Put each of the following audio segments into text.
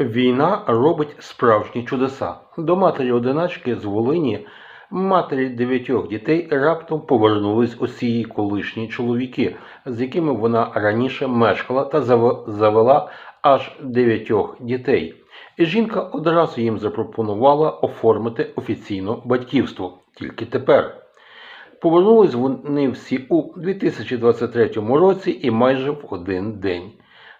Війна робить справжні чудеса. До матері одиначки з Волині, матері дев'ятьох дітей, раптом повернулись усі її колишні чоловіки, з якими вона раніше мешкала та завела аж дев'ятьох дітей. І жінка одразу їм запропонувала оформити офіційно батьківство. Тільки тепер. Повернулись вони всі у 2023 році і майже в один день.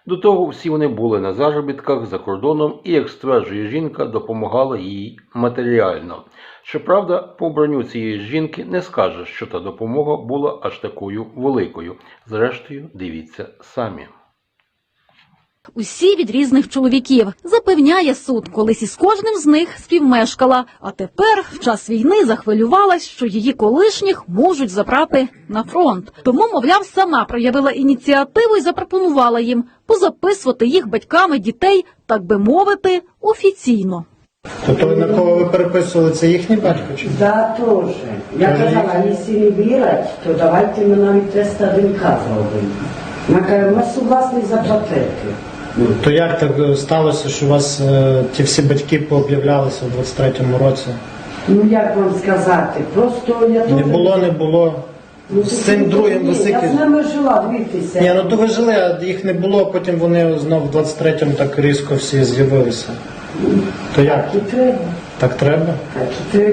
До того всі вони були на заробітках за кордоном і, як стверджує жінка, допомагала їй матеріально. Щоправда, по броню цієї жінки не скаже, що та допомога була аж такою великою. Зрештою, дивіться самі. Усі від різних чоловіків, запевняє суд, колись із кожним з них співмешкала, а тепер в час війни захвилювалась, що її колишніх можуть забрати на фронт. Тому, мовляв, сама проявила ініціативу і запропонувала їм позаписувати їх батьками дітей, так би мовити, офіційно. То той, на кого ви переписували, це їхній батько чи? Да, тоже. Я Каже, казала, якщо не вірять, то давайте ми навіть тест ДНК зробимо. Вона каже, ми согласні заплатити. Ну, То як так сталося, що у вас е, ті всі батьки пооб'являлися у 23-му році? Ну як вам сказати, просто я Не було, не було. Ну, З цим другим ні, Я з ними жила, дивіться. Ні, ну то ви жили, а їх не було, потім вони знов в 23-му так різко всі з'явилися. То як? Так і треба. Так треба? Так і треба.